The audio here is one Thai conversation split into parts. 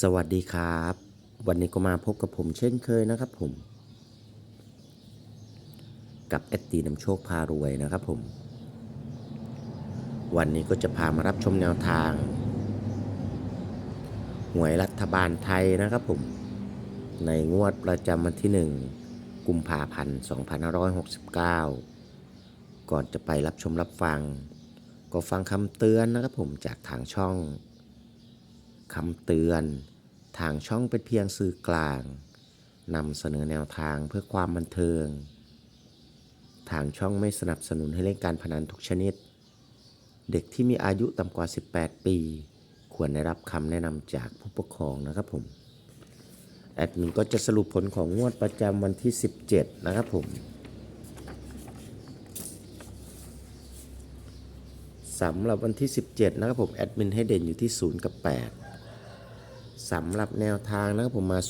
สวัสดีครับ วันนี้ก็มาพบกับผมเช่นเคยนะครับผม กับแอดตีนำโชคพารวยนะครับผม วันนี้ก็จะพามารับชมแนวทาง หวยรัฐบาลไทยนะครับผม ในงวดประจำวันที่ 1 กุมภาพันธ์ 2569 ก่อนจะไปรับชมรับฟัง ก็ฟังคำเตือนนะครับผมจากทางช่อง คำเตือน ทางช่องเป็นเพียงสื่อกลางนำเสนอแนวทางเพื่อความบันเทิง ทางช่องไม่สนับสนุนให้เล่นการพนันทุกชนิด เด็กที่มีอายุต่ำกว่า 18 ปี ควรได้รับคำแนะนำจากผู้ปกครองนะครับผม แอดมินก็จะสรุปผลของงวดประจำวันที่ 17 นะครับผมสำหรับวันที่ 17 นะครับผม แอดมินให้เด่นอยู่ที่ 0 กับ 8 สำหรับแนวทางนะครับผมมา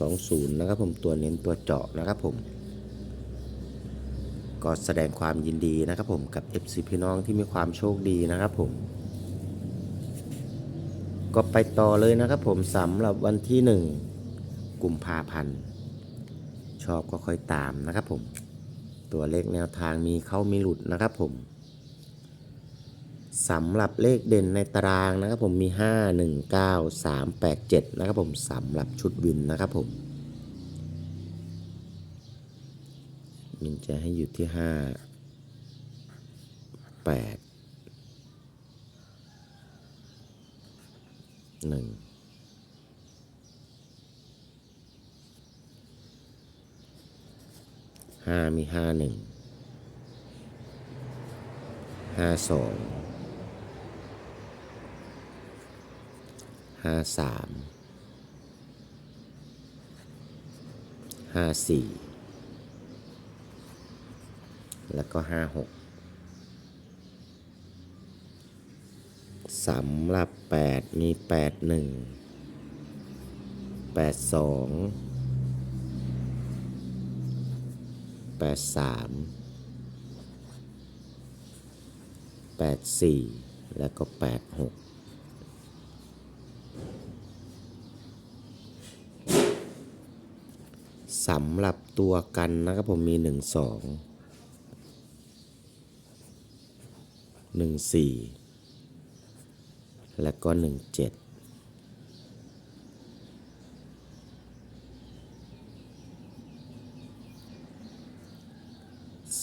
0220 นะครับผมตัวเน้นตัวเจาะนะครับผม ก็แสดงความยินดีนะครับผมกับ FC พี่น้องที่มีความโชคดีนะครับผม ก็ไปต่อเลยนะครับผมสำหรับวันที่ 1กุมภาพันธ์ชอบก็ค่อยตามนะครับผม ตัวเลขแนวทางมีเข้ามีหลุดนะครับผม สำหรับเลขเด่นในตารางนะครับผมมี 5 1 9 3 8 7 นะครับผมสำหรับชุดวินนะครับผมมินจะให้อยู่ที่ 5 8 1ห้ามีห้าหนึ่งห้าสอง ห้าสามห้าสี่แล้วก็ห้าหกสำหรับแปดมีแปดหนึ่งแปดสองแปดสามแปดสี่แล้วก็แปดหก สำหรับตัวกันนะครับผมมีหนึ่งสองหนึ่งสี่แล้วก็หนึ่งเจ็ด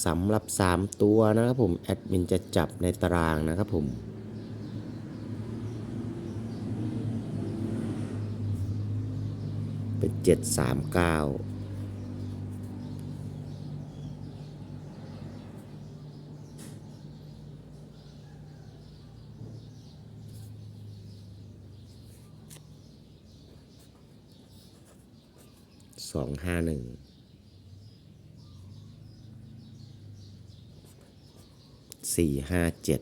สำหรับ 3 ตัวนะครับผมแอดมินจะจับในตารางนะครับผมเป็น 7 สองห้าหนึ่งสี่ห้าเจ็ด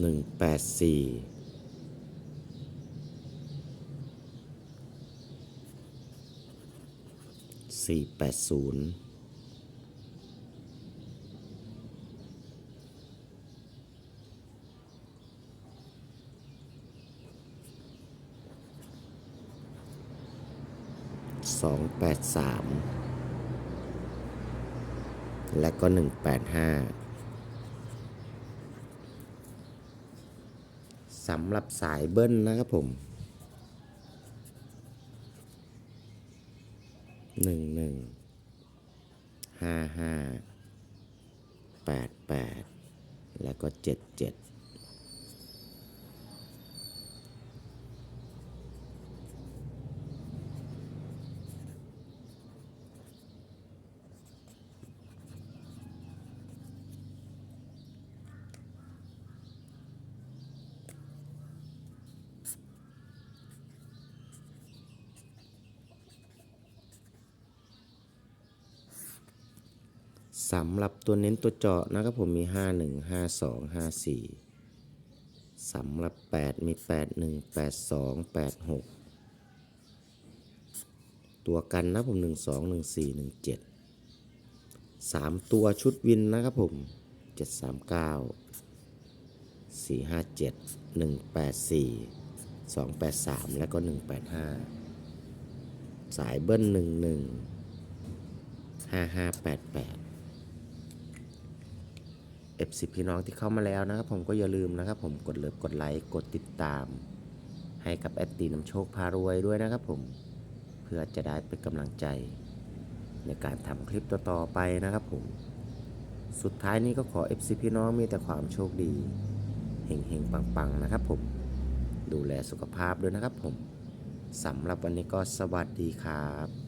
หนึ่งแปดสี่สี่แปดศูนย์ 283 และก็ 185สำหรับสายเบิ้ลนะครับผม 1 1 5 5 8 8 และก็ 7 7 สำหรับตัวเน้นตัวเจาะนะครับผมมี 51 52 54สำหรับ 8 มี 81 82 86 ตัวกันนะผม 12 14 17 3 ตัวชุดวินนะครับผม 739 457 184 283 และก็ 185 สายเบิ้ล11 5588 F10 พี่น้องที่เข้ามาแล้วนะครับ ผมก็อย่าลืมนะครับ ผมกดเลิฟกดไลค์กดติดตาม ให้กับแอดตีน้ำโชคพารวยด้วยนะครับ ผมเพื่อจะได้เป็นกำลังใจ ในการทำคลิปต่อๆไปนะครับ ผม สุดท้ายนี้ก็ขอ FC พี่น้องมีแต่ความโชคดีเฮงๆปังๆนะครับ ผมดูแลสุขภาพด้วยนะครับ ผมสำหรับวันนี้ก็สวัสดีครับ